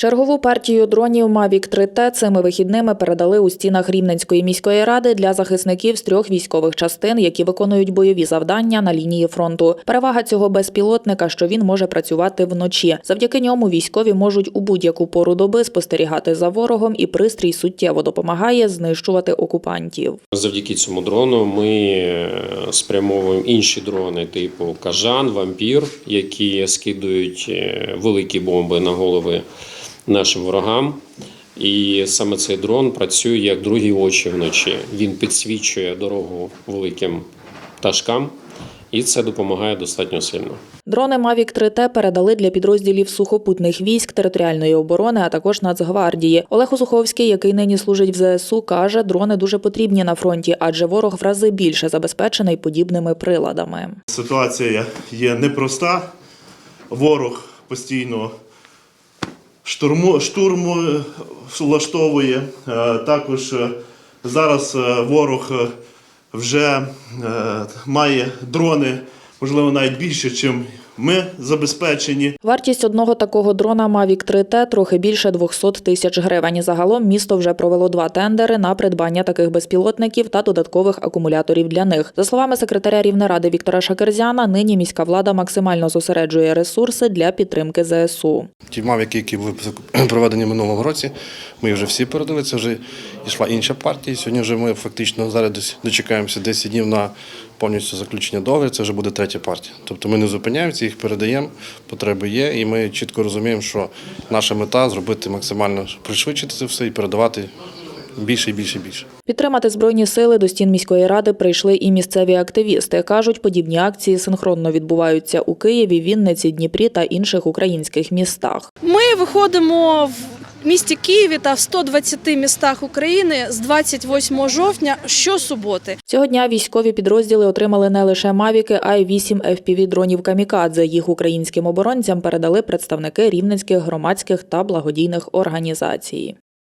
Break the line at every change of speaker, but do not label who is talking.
Чергову партію дронів Mavic 3T цими вихідними передали у стінах Рівненської міської ради для захисників з трьох військових частин, які виконують бойові завдання на лінії фронту. Перевага цього безпілотника, що він може працювати вночі. Завдяки ньому військові можуть у будь-яку пору доби спостерігати за ворогом, і пристрій суттєво допомагає знищувати окупантів.
Завдяки цьому дрону ми е, спрямовуємо інші дрони, типу Кажан, Вампір, які скидують е, великі бомби на голови нашим ворогам. І саме цей дрон працює як другі очі вночі. Він підсвічує дорогу великим пташкам, і це допомагає достатньо сильно.
Дрони Mavic 3T передали для підрозділів сухопутних військ територіальної оборони, а також Нацгвардії. Олег Осуховський, який нині служить в ЗСУ, каже, дрони дуже потрібні на фронті, адже ворог в рази більше забезпечений подібними приладами.
Ситуація є непроста. Ворог постійно штурму, штурму е, влаштовує. Е, Також е, зараз ворог вже має дрони, можливо, навіть більше, ніж ми забезпечені.
Вартість одного такого дрона Mavic 3T трохи більше 200 тисяч гривень. Загалом місто вже провело два тендери на придбання таких безпілотників та додаткових акумуляторів для них. За словами секретаря Рівнеради Віктора Шакерзяна, нині міська влада максимально зосереджує ресурси для підтримки ЗСУ.
Ті мавіки, які були проведені минулого році, ми вже всі передали. Це вже йшла інша партія. Сьогодні вже ми фактично зараз дочекаємося 10 днів на повністю заключення договору. Це вже буде третя партія. Тобто ми не зупиняємося, їх передаємо, потреби є, і ми чітко розуміємо, що наша мета зробити максимально пришвидшити це все і передавати більше і більше і більше.
Підтримати збройні сили до стін міської ради прийшли і місцеві активісти. кажуть, подібні акції синхронно відбуваються у Києві, Вінниці, Дніпрі та інших українських містах.
Ми виходимо в місті Києві та в 120 містах України з 28 жовтня щосуботи.
Цього дня військові підрозділи отримали не лише мавіки, а й вісім fpv дронів камікадзе. Їх українським оборонцям передали представники рівненських громадських та благодійних організацій.